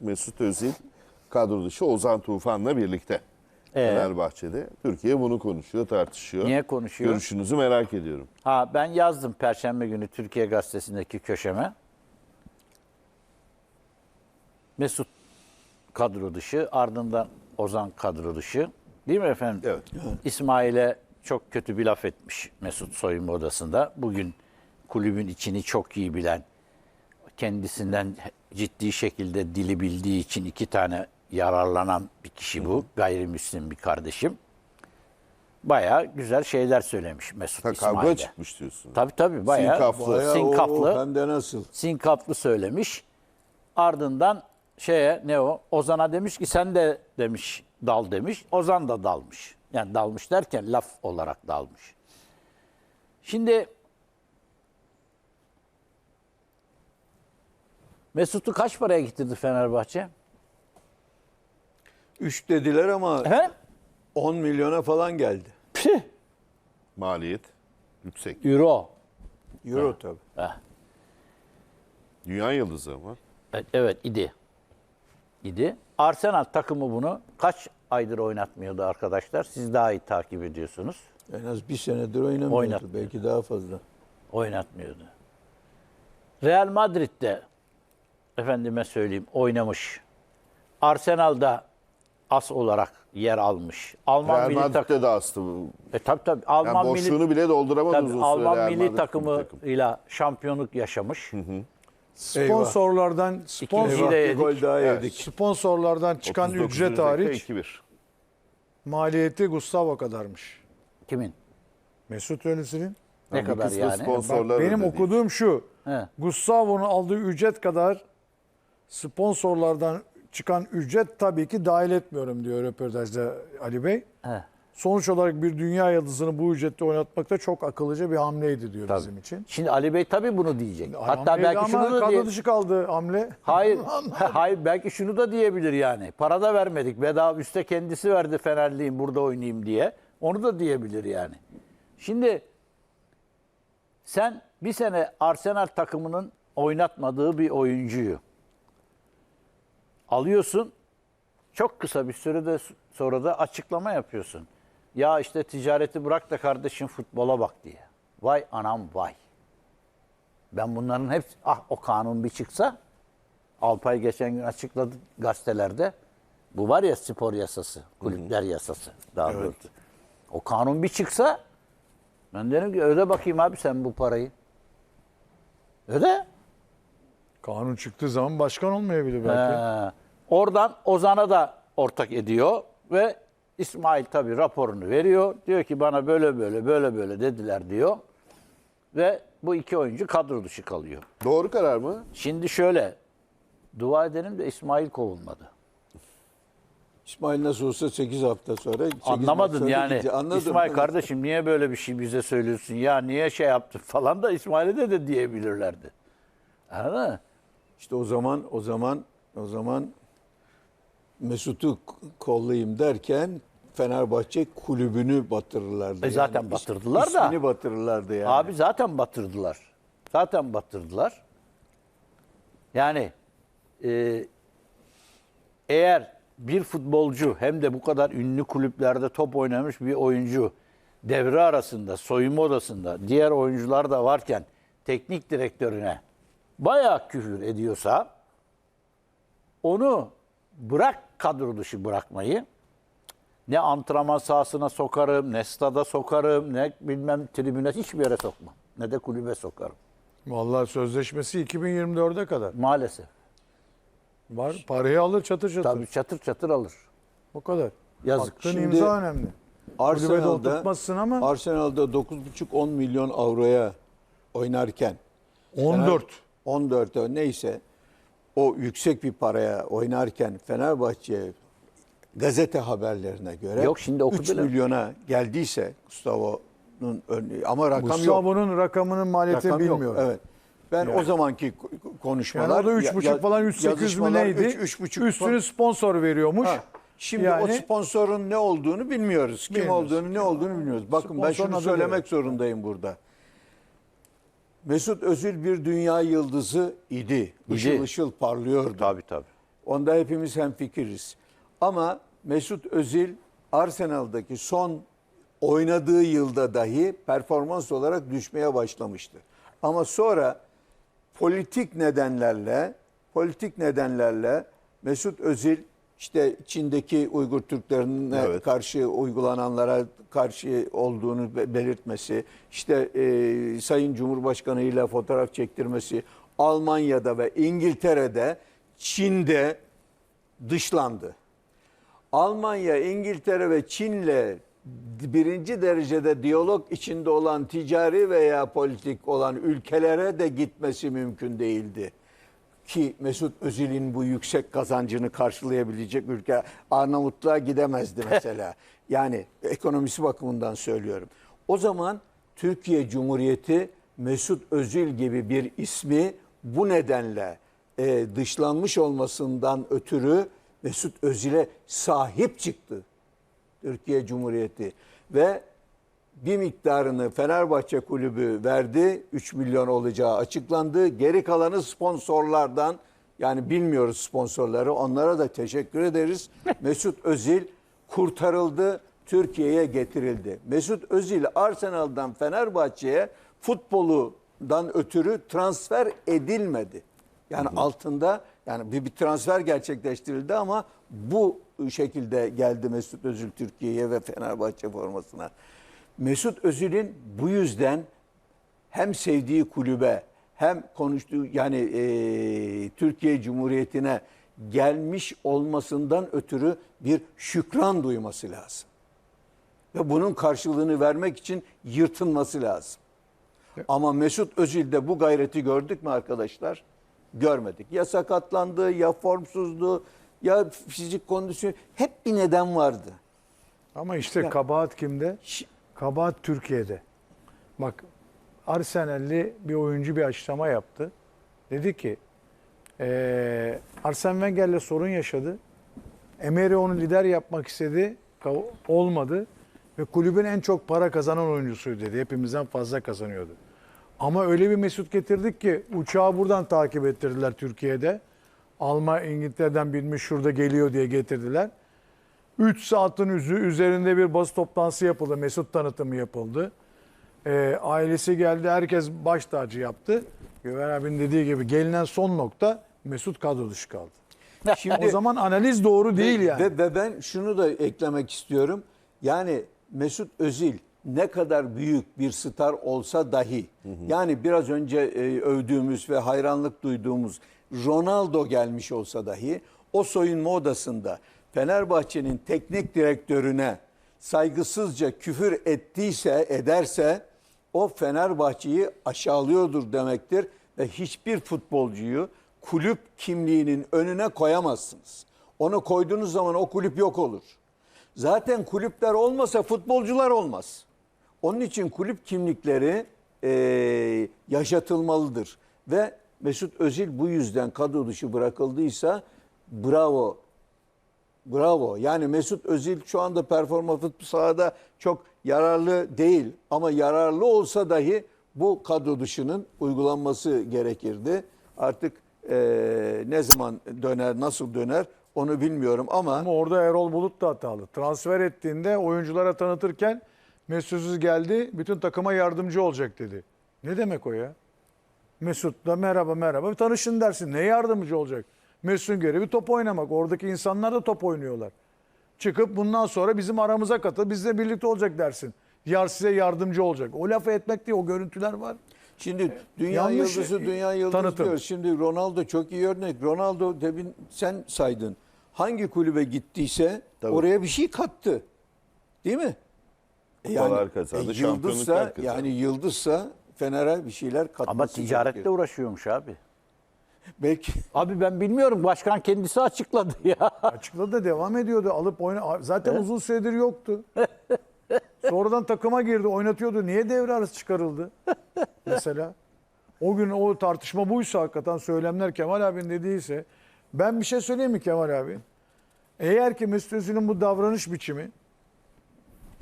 Mesut Özil kadro dışı Ozan Tufan'la birlikte. Ee? Fenerbahçe'de. Türkiye bunu konuşuyor, tartışıyor. Niye konuşuyor? Görüşünüzü merak ediyorum. Ha ben yazdım Perşembe günü Türkiye Gazetesi'ndeki köşeme. Mesut kadro dışı, ardından Ozan kadro dışı. Değil mi efendim? Evet. İsmail'e çok kötü bir laf etmiş Mesut soyunma odasında. Bugün kulübün içini çok iyi bilen, kendisinden ciddi şekilde dili bildiği için iki tane yararlanan bir kişi bu. Gayrimüslim bir kardeşim. Bayağı güzel şeyler söylemiş Mesut Ha, İsmail'e. kavga çıkmış diyorsun. Tabii tabii bayağı Sinkaflı. Bayağı sinkaflı, o, hem de nasıl? sinkaflı söylemiş. Ardından şeye ne o? Ozan'a demiş ki sen de demiş dal demiş. Ozan da dalmış. Yani dalmış derken laf olarak dalmış. Şimdi Mesut'u kaç paraya getirdi Fenerbahçe? 3 dediler ama Efendim? 10 milyona falan geldi. Püh. Maliyet yüksek. Euro. Euro tabii. Heh. Dünya yıldızı ama. Evet, evet idi. İdi. Arsenal takımı bunu kaç aydır oynatmıyordu arkadaşlar? Siz daha iyi takip ediyorsunuz. En az bir senedir oynamıyordu. Oynatmıyor. Belki daha fazla. Oynatmıyordu. Real Madrid'de efendime söyleyeyim oynamış. Arsenal'da as olarak yer almış. Alman Real milli takımı. De astı. E, tabii tabii. Yani Alman milli boşluğunu bile dolduramadı tabii, uzun süre Alman Real milli takımıyla şampiyonluk yaşamış. Sponsorlardan sponsor, de gol daha Evet. yedik. sponsorlardan çıkan 39. ücret hariç 2-1. maliyeti Gustavo kadarmış. Kimin? Mesut Özil'in. Ne Bir kadar yani? Bak, benim ödedi. okuduğum şu. He. Gustavo'nun aldığı ücret kadar sponsorlardan çıkan ücret tabii ki dahil etmiyorum diyor röportajda Ali Bey. He. Sonuç olarak bir dünya yıldızını bu ücrette oynatmak da çok akıllıca bir hamleydi diyor bizim için. Şimdi Ali Bey tabii bunu diyecek. Hatta Hamleydi belki şunu da diye... dışı kaldı hamle. Hayır, hayır belki şunu da diyebilir yani. Para da vermedik. Bedava üste kendisi verdi Fenerliyim burada oynayayım diye. Onu da diyebilir yani. Şimdi sen bir sene Arsenal takımının oynatmadığı bir oyuncuyu alıyorsun. Çok kısa bir sürede sonra da açıklama yapıyorsun. Ya işte ticareti bırak da kardeşim futbola bak diye. Vay anam vay. Ben bunların hepsi ah o kanun bir çıksa Alpay geçen gün açıkladı gazetelerde. Bu var ya spor yasası, kulüpler yasası daha doğrusu. O kanun bir çıksa ben derim ki öde bakayım abi sen bu parayı. Öde. Kanun çıktığı zaman başkan olmayabilir belki. Ee, oradan Ozan'a da ortak ediyor ve İsmail tabii raporunu veriyor. Diyor ki bana böyle böyle böyle böyle dediler diyor. Ve bu iki oyuncu kadro dışı kalıyor. Doğru karar mı? Şimdi şöyle dua edelim de İsmail kovulmadı. İsmail nasıl olsa 8 hafta sonra. sekiz maç Anlamadın sonra yani. Anladım. İsmail kardeşim niye böyle bir şey bize söylüyorsun ya niye şey yaptın falan da İsmail'e de, de diyebilirlerdi. Anladın mı? İşte o zaman o zaman o zaman Mesut'u kollayayım derken Fenerbahçe kulübünü batırırlardı. E zaten batırdılar da. ismini batırırlardı yani. Abi zaten batırdılar. Zaten batırdılar. Yani e, eğer bir futbolcu hem de bu kadar ünlü kulüplerde top oynamış bir oyuncu devre arasında, soyunma odasında diğer oyuncular da varken teknik direktörüne bayağı küfür ediyorsa onu bırak kadro dışı bırakmayı ne antrenman sahasına sokarım, ne stada sokarım, ne bilmem tribüne hiçbir yere sokmam. Ne de kulübe sokarım. Vallahi sözleşmesi 2024'e kadar. Maalesef. Var. Parayı alır çatır çatır. Tabii çatır çatır alır. O kadar. Yazık. Attığın Şimdi imza önemli. Arsenal'da, ama Arsenal'da 9,5-10 milyon avroya oynarken 14. 14'e neyse o yüksek bir paraya oynarken Fenerbahçe gazete haberlerine göre Yok, şimdi 3 okudular. milyona geldiyse Gustavo'nun ön- ama rakam yok. Gustavo'nun rakamının maliyetini Rakam yok, bilmiyorum. Evet. Ben o zamanki konuşmalar Yani o da ya- 3,5 ya- falan 3,8 mi neydi? üç- üç buçuk Üstünü falan. sponsor veriyormuş. Ha, Şimdi Yani- o sponsorun ne olduğunu bilmiyoruz. Kim Bilmiyoruz. olduğunu ne olduğunu bilmiyoruz. Bakın ben Sponsorun şunu adı söylemek da zorundayım burada. Mesut Özil bir dünya yıldızı idi. Işıl ışıl parlıyordu. Tabii tabii. Onda hepimiz hemfikiriz. Ama Mesut Özil Arsenal'daki son oynadığı yılda dahi performans olarak düşmeye başlamıştı. Ama sonra politik nedenlerle politik nedenlerle Mesut Özil işte Çin'deki Uygur Türklerine Evet. karşı uygulananlara karşı olduğunu be- belirtmesi, işte e, Sayın Cumhurbaşkanı ile fotoğraf çektirmesi, Almanya'da ve İngiltere'de, Çin'de dışlandı. Almanya, İngiltere ve Çin'le birinci derecede diyalog içinde olan ticari veya politik olan ülkelere de gitmesi mümkün değildi. Ki Mesut Özil'in bu yüksek kazancını karşılayabilecek ülke Arnavutluğa gidemezdi mesela. yani ekonomisi bakımından söylüyorum. O zaman Türkiye Cumhuriyeti Mesut Özil gibi bir ismi bu nedenle e, dışlanmış olmasından ötürü Mesut Özil'e sahip çıktı. Türkiye Cumhuriyeti ve bir miktarını Fenerbahçe kulübü verdi. 3 milyon olacağı açıklandı. Geri kalanı sponsorlardan yani bilmiyoruz sponsorları. Onlara da teşekkür ederiz. Mesut Özil kurtarıldı. Türkiye'ye getirildi. Mesut Özil Arsenal'dan Fenerbahçe'ye futbolundan ötürü transfer edilmedi. Yani altında yani bir, bir transfer gerçekleştirildi ama bu şekilde geldi Mesut Özil Türkiye'ye ve Fenerbahçe formasına. Mesut Özil'in bu yüzden hem sevdiği kulübe hem konuştuğu yani eee, Türkiye Cumhuriyeti'ne gelmiş olmasından ötürü bir şükran duyması lazım. Ve bunun karşılığını vermek için yırtınması lazım. Ama Mesut Özil'de bu gayreti gördük mü arkadaşlar? Görmedik. Ya sakatlandı, ya formsuzdu, ya fizik kondisyon. Hep bir neden vardı. Ama işte Ya- kabahat kimde? Kabahat Türkiye'de. Bak Arsenal'li bir oyuncu bir açıklama yaptı. Dedi ki eee Arsene Wenger'le sorun yaşadı. Emery onu lider yapmak istedi. Olmadı. Ve kulübün en çok para kazanan oyuncusuydu dedi. Hepimizden fazla kazanıyordu. Ama öyle bir Mesut getirdik ki uçağı buradan takip ettirdiler Türkiye'de. Alma İngiltere'den binmiş şurada geliyor diye getirdiler. 3 saatin üzü, üzerinde bir basın toplantısı yapıldı. Mesut tanıtımı yapıldı. Ee, ailesi geldi. Herkes baş tacı yaptı. Güven abinin dediği gibi gelinen son nokta Mesut kadro dışı kaldı. Şimdi O zaman analiz doğru değil yani. Ve, ve ben şunu da eklemek istiyorum. Yani Mesut Özil ne kadar büyük bir star olsa dahi yani biraz önce e, övdüğümüz ve hayranlık duyduğumuz Ronaldo gelmiş olsa dahi o soyunma odasında Fenerbahçe'nin teknik direktörüne saygısızca küfür ettiyse ederse o Fenerbahçe'yi aşağılıyordur demektir ve hiçbir futbolcuyu kulüp kimliğinin önüne koyamazsınız. Onu koyduğunuz zaman o kulüp yok olur. Zaten kulüpler olmasa futbolcular olmaz. Onun için kulüp kimlikleri eee, yaşatılmalıdır. Ve Mesut Özil bu yüzden kadro dışı bırakıldıysa bravo Bravo. Yani Mesut Özil şu anda performans futbol sahada çok yararlı değil. Ama yararlı olsa dahi bu kadro dışının uygulanması gerekirdi. Artık eee, ne zaman döner, nasıl döner onu bilmiyorum ama Ama orada Erol Bulut da hatalı. Transfer ettiğinde oyunculara tanıtırken Mesut Özil geldi, bütün takıma yardımcı olacak dedi. Ne demek o ya? Mesut'la merhaba merhaba bir tanışın dersin. Ne yardımcı olacak? Mesut'un görevi top oynamak. Oradaki insanlar da top oynuyorlar. Çıkıp bundan sonra bizim aramıza katıl, bizle birlikte olacak dersin. Yar size yardımcı olacak. O lafı etmek değil, o görüntüler var. Şimdi dünya Yanlış yıldızı dünya yıldızı tanıtım. diyoruz. Şimdi Ronaldo çok iyi örnek. Ronaldo demin sen saydın. Hangi kulübe gittiyse Tabii. oraya bir şey kattı. Değil mi? E Kupalar kazandı, şampiyonluklar yıldızsa yani yıldızsa Fener'e bir şeyler katması Ama ticaretle gerekiyor. uğraşıyormuş abi. Belki Abi ben bilmiyorum. Başkan kendisi açıkladı ya. Açıkladı da devam ediyordu. Alıp oyna zaten uzun süredir yoktu. Sonradan takıma girdi, oynatıyordu. Niye devre arası çıkarıldı? Mesela. O gün o tartışma buysa hakikaten söylemler Kemal abinin dediyse ben bir şey söyleyeyim mi Kemal abi? Eğer ki Mesut Özil'in bu davranış biçimi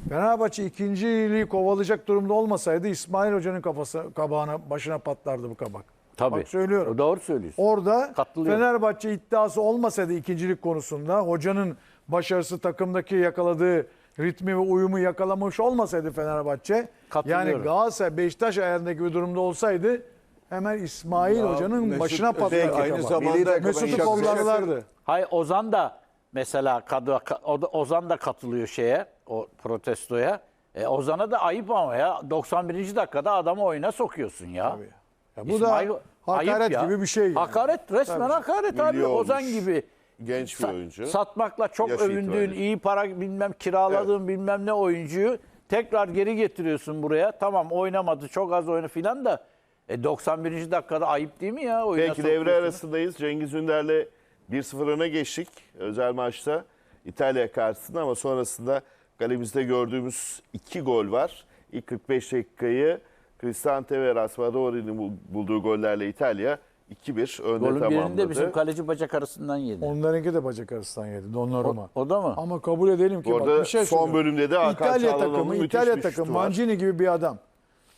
Fenerbahçe ikinciliği kovalayacak durumda olmasaydı İsmail Hoca'nın kafası kabağına başına patlardı bu kabak. Tabii. Bak söylüyorum. Doğru söylüyorsun. Orada. Fenerbahçe iddiası olmasaydı ikincilik konusunda hocanın başarısı takımdaki yakaladığı ritmi ve uyumu yakalamış olmasaydı Fenerbahçe yani Galatasaray Beşiktaş ayarındaki bir durumda olsaydı hemen İsmail Ya hocanın Mesut başına Özil patlardı. aynı ama. zamanda Mesut'u kollarlardı. Hayır Ozan da mesela kadı- ka- o da- Ozan da katılıyor şeye o protestoya. E, Ozan'a da ayıp ama ya 91. dakikada adamı oyuna sokuyorsun ya. Tabii. Ya bu İsmail- da hakaret ya. gibi bir şey. yani. Hakaret resmen Tabii. hakaret abi. Milli Ozan olmuş. gibi Genç bir sa- oyuncu. satmakla çok Yaş övündüğün, itibariyle. iyi para bilmem kiraladığın bilmem ne oyuncuyu tekrar geri getiriyorsun buraya. Tamam oynamadı, çok az oyunu filan da e, 91. dakikada ayıp değil mi ya? Oyuna Peki devre arasındayız. Cengiz Ünder'le 1-0 öne geçtik. Özel maçta İtalya karşısında ama sonrasında kalemizde gördüğümüz iki gol var. İlk 45 dakikayı Cristante ve Raspadori'nin bul- bulduğu gollerle İtalya 2-1 önde Golün birinde tamamladı. bizim kaleci bacak arasından yedi. Onlarınki de bacak arasından yedi. Donnarumma. O, o da mı? Ama kabul edelim ki Bu bak bir şey son söylüyorum. bölümde de Hakan İtalya takımı, İtalya takımı. Mancini gibi bir adam.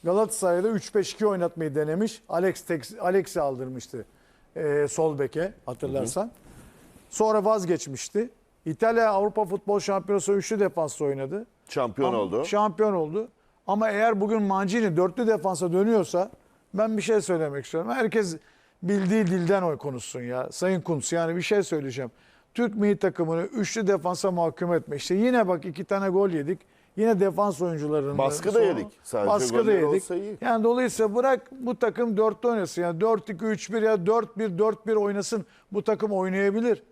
Galatasaray'da 3-5-2 oynatmayı denemiş. Alex Alex'i aldırmıştı e, sol beke hatırlarsan. Sonra vazgeçmişti. İtalya Avrupa Futbol Şampiyonası üçlü defansla oynadı. Şampiyon Ama- oldu. Şampiyon oldu. Ama eğer bugün Mancini dörtlü defansa dönüyorsa ben bir şey söylemek istiyorum. Herkes bildiği dilden oy konuşsun ya. Sayın Kuntz yani bir şey söyleyeceğim. Türk milli takımını üçlü defansa mahkum etme. İşte yine bak iki tane gol yedik. Yine defans oyuncularının Baskı da yedik. Sadece Baskı da yedik. Yani dolayısıyla bırak bu takım dörtte oynasın. Yani 4-2-3-1 ya 4-1-4-1 oynasın. Bu takım oynayabilir.